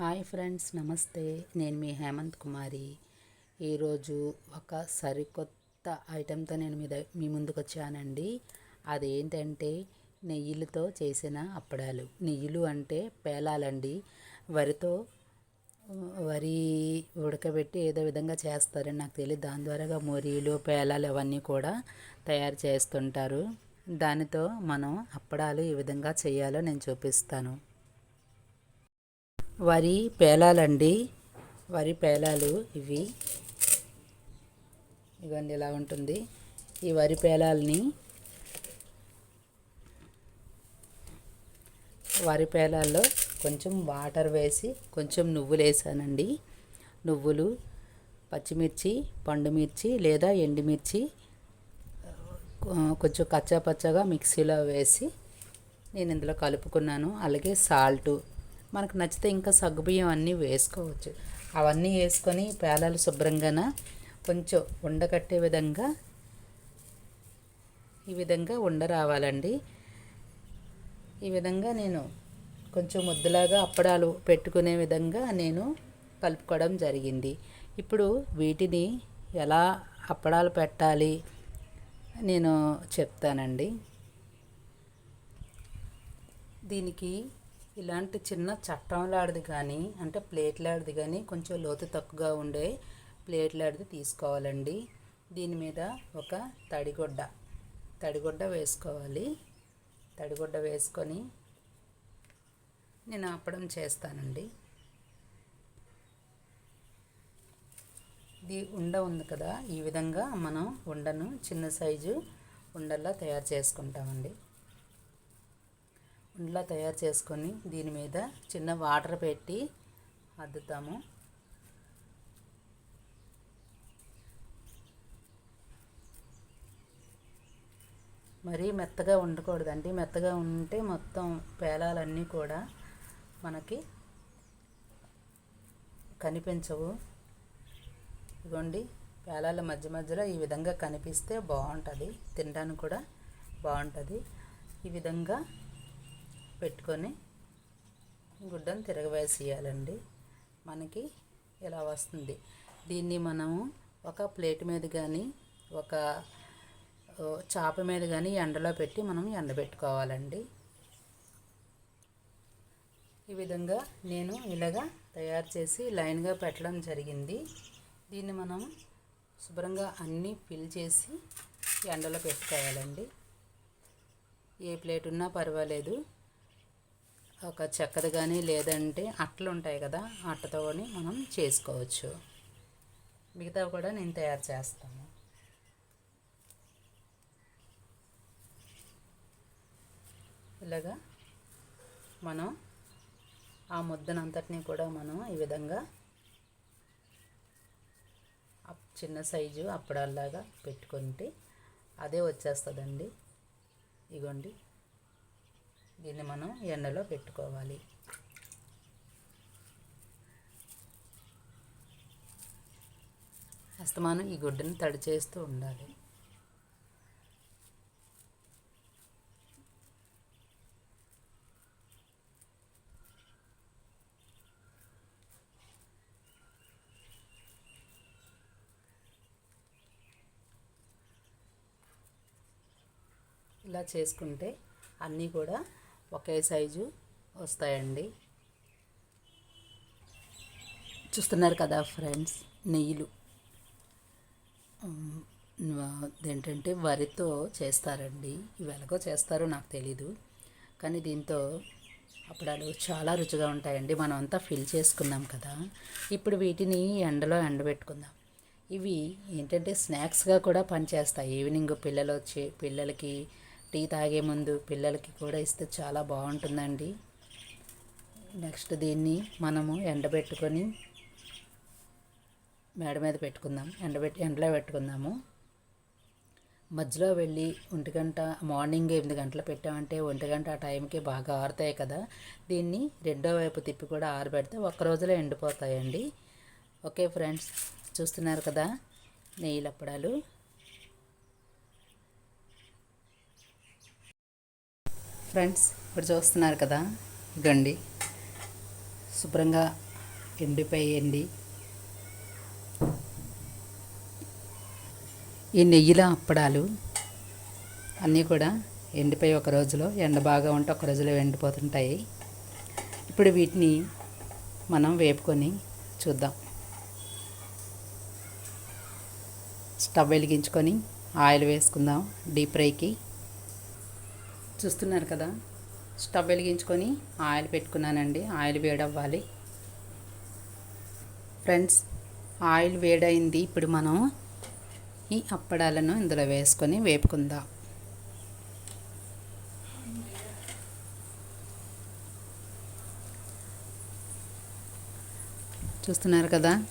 Hi friends నమస్తే. నేను మీ హేమంత్ కుమారి. ఈరోజు ఒక సరికొత్త ఐటెంతో నేను మీ మీ ముందుకు వచ్చానండి అదేంటంటే నెయ్యిలతో చేసిన అప్పడాలు. నెయ్యిలు అంటే పేలాలండి. వరితో వరి ఉడకబెట్టి ఏదో విధంగా చేస్తారని నాకు తెలియదు దాని ద్వారాగా మొరీలు పేలాలు అవన్నీ కూడా తయారు చేస్తుంటారు. దానితో మనం అప్పడాలు ఏ విధంగా చేయాలో నేను చూపిస్తాను. వరి పేలాలండి. వరి పేలాలు ఇవి. ఇవన్నీ ఇలా ఉంటుంది. ఈ వరి పేలాలని వరి పేలాల్లో కొంచెం వాటర్ వేసి కొంచెం నువ్వులు వేసానండి. నువ్వులు పచ్చిమిర్చి పండుమిర్చి లేదా ఎండుమిర్చి కొంచెం కచ్చా పచ్చగా మిక్సీలో వేసి నేను ఇందులో కలుపుకున్నాను. అలాగే సాల్టు మనకు నచ్చితే ఇంకా సగ్గుబియ్యం అన్నీ వేసుకోవచ్చు. అవన్నీ వేసుకొని పేలాలు శుభ్రంగా కొంచెం ఉండకట్టే విధంగా ఈ విధంగా ఉండ రావాలండి. ఈ విధంగా నేను కొంచెం ముద్దలాగా అప్పడాలు పెట్టుకునే విధంగా నేను కలుపుకోవడం జరిగింది. ఇప్పుడు వీటిని ఎలా అప్పడాలు పెట్టాలి నేను చెప్తానండి. దీనికి ఇలాంటి చిన్న చట్టంలాడిది కానీ అంటే ప్లేట్లాడిది కానీ కొంచెం లోతు తక్కువగా ఉండే ప్లేట్లాడిది తీసుకోవాలండి. దీని మీద ఒక తడిగుడ్డ తడిగుడ్డ వేసుకోవాలి. తడిగుడ్డ వేసుకొని నేను ఆపడం చేస్తానండి. ఇది ఉండ ఉంది కదా ఈ విధంగా మనం ఉండను చిన్న సైజు ఉండల్లా తయారు చేసుకుంటామండి. ఉండలా తయారు చేసుకొని దీని మీద చిన్న వాటర్ పెట్టి అద్దుతాము. మరీ మెత్తగా ఉండకూడదండి. మెత్తగా ఉంటే మొత్తం పేలాలన్నీ కూడా మనకి కనిపించవు. ఇదిగోండి పేలాల మధ్య మధ్యలో ఈ విధంగా కనిపిస్తే బాగుంటుంది. తినడానికి కూడా బాగుంటుంది. ఈ విధంగా పెట్టుకొని గుడ్డను తిరగవేసేయాలండి. మనకి ఇలా వస్తుంది. దీన్ని మనము ఒక ప్లేట్ మీద కానీ ఒక చాప మీద కానీ ఎండలో పెట్టి మనం ఎండబెట్టుకోవాలండి. ఈ విధంగా నేను ఇలాగా తయారు చేసి లైన్గా పెట్టడం జరిగింది. దీన్ని మనం శుభ్రంగా అన్నీ ఫిల్ చేసి ఎండలో పెట్టుకోవాలండి. ఏ ప్లేట్ ఉన్నా పర్వాలేదు. ఒక చెక్కది కానీ లేదంటే అట్టలు ఉంటాయి కదా అట్టతో మనం చేసుకోవచ్చు. మిగతా కూడా నేను తయారు చేస్తాను. ఇలాగా మనం ఆ ముద్దనంతటిని కూడా మనం ఈ విధంగా చిన్న సైజు అప్పుడల్లాగా పెట్టుకుంటే అదే వచ్చేస్తుందండి. ఇగోండి. దీన్ని మనం ఎండలో పెట్టుకోవాలి. అస్తమానం ఈ గుడ్డని తడి చేస్తూ ఉండాలి. ఇలా చేసుకుంటే అన్నీ కూడా ఒకే సైజు వస్తాయండి. చూస్తున్నారు కదా ఫ్రెండ్స్ నెయ్యిలు. ఏంటంటే వరితో చేస్తారండి. ఇవి ఎలాగో చేస్తారో నాకు తెలీదు. కానీ దీంతో అప్పుడాలు చాలా రుచిగా ఉంటాయండి. మనం అంతా ఫిల్ చేసుకున్నాం కదా. ఇప్పుడు వీటిని ఎండలో ఎండబెట్టుకుందాం. ఇవి ఏంటంటే స్నాక్స్గా కూడా పనిచేస్తాయి. ఈవినింగ్ పిల్లలు వచ్చి పిల్లలకి టీ తాగే ముందు పిల్లలకి కూడా ఇస్తే చాలా బాగుంటుందండి. నెక్స్ట్ దీన్ని మనము ఎండబెట్టుకొని మేడ మీద పెట్టుకుందాం. ఎండబెట్టి ఎండలో పెట్టుకుందాము. మధ్యలో వెళ్ళి ఒంటి గంట మార్నింగ్ ఎనిమిది గంటలు పెట్టామంటే ఒంటి గంట ఆ టైంకి బాగా ఆరుతాయి కదా. దీన్ని రెండో వైపు తిప్పి కూడా ఆరబెడితే ఒక్క రోజులో ఎండిపోతాయండి. ఓకే ఫ్రెండ్స్ చూస్తున్నారు కదా? నెయ్యి లప్పడాలు ఫ్రెండ్స్ ఇప్పుడు చూస్తున్నారు కదా? ఇదండి శుభ్రంగా ఎండిపోయండి. ఈ నెయ్యిలో అప్పడాలు అన్నీ కూడా ఎండిపోయి ఒక రోజులో ఎండ బాగా ఉంటే ఒక రోజులో ఎండిపోతుంటాయి. ఇప్పుడు వీటిని మనం వేపుకొని చూద్దాం. స్టవ్ వెలిగించుకొని ఆయిల్ వేసుకుందాం డీప్ ఫ్రైకి. చూస్తున్నారు కదా? స్టవ్ వెలిగించుకొని ఆయిల్ పెట్టుకున్నానండి. ఆయిల్ వేడవ్వాలి. ఫ్రెండ్స్ ఆయిల్ వేడైంది. ఇప్పుడు మనం ఈ అప్పడాలను ఇందులో వేసుకొని వేపుకుందాం. చూస్తున్నారు కదా?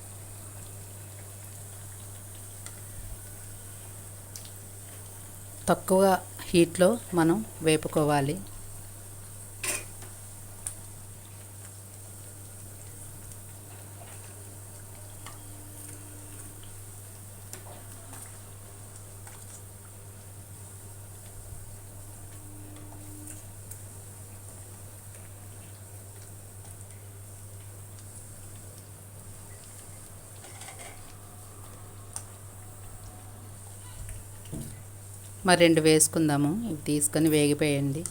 తక్కువ హీట్లో మనం వేపుకోవాలి. మరి రెండు వేసుకుందాము. ఇవి తీసుకొని వేగిపోయండి.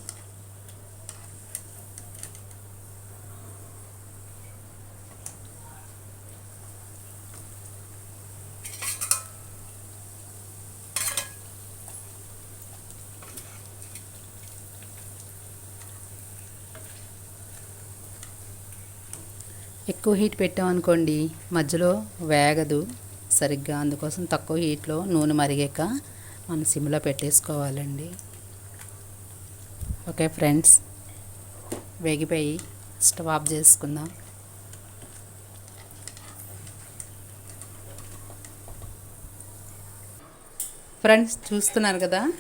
ఎక్కువ హీట్ పెట్టామనుకోండి మధ్యలో వేగదు. సరిగ్గా అందుకోసం తక్కువ హీట్లో నూనె మరిగాక మన సిమ్లో పెట్టేసుకోవాలండి. ఓకే ఫ్రెండ్స్ వేగిపోయి స్టవ్ ఆఫ్ చేసుకుందాం. ఫ్రెండ్స్ చూస్తున్నారు కదా?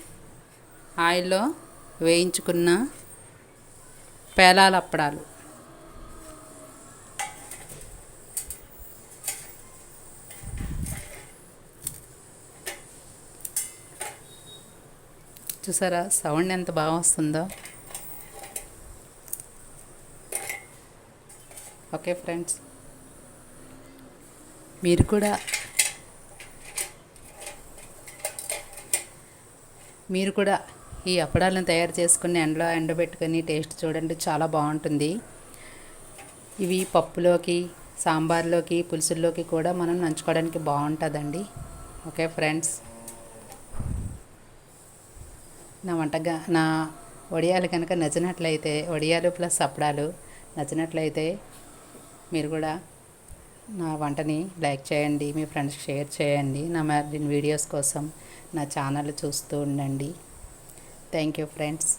ఆయిల్లో వేయించుకున్న పేలాల అప్పడాలు చూసారా? సౌండ్ ఎంత బాగా వస్తుందో ఓకే ఫ్రెండ్స్. మీరు కూడా మీరు కూడా ఈ అప్పడాలను తయారు చేసుకుని ఎండలో ఎండబెట్టుకొని టేస్ట్ చూడండి. చాలా బాగుంటుంది. ఇవి పప్పులోకి సాంబార్లోకి పులుసుల్లోకి కూడా మనం నంచుకోవడానికి బాగుంటుందండి. Okay friends. నా వంటగా నా వడియాలు కనుక నచ్చినట్లయితే వడియాలు ప్లస్ అప్పడాలు నచ్చినట్లయితే మీరు కూడా నా వంటని లైక్ చేయండి మీ ఫ్రెండ్స్కి షేర్ చేయండి నా మరిన్ని వీడియోస్ కోసం నా ఛానల్ చూస్తూ ఉండండి. Thank you friends.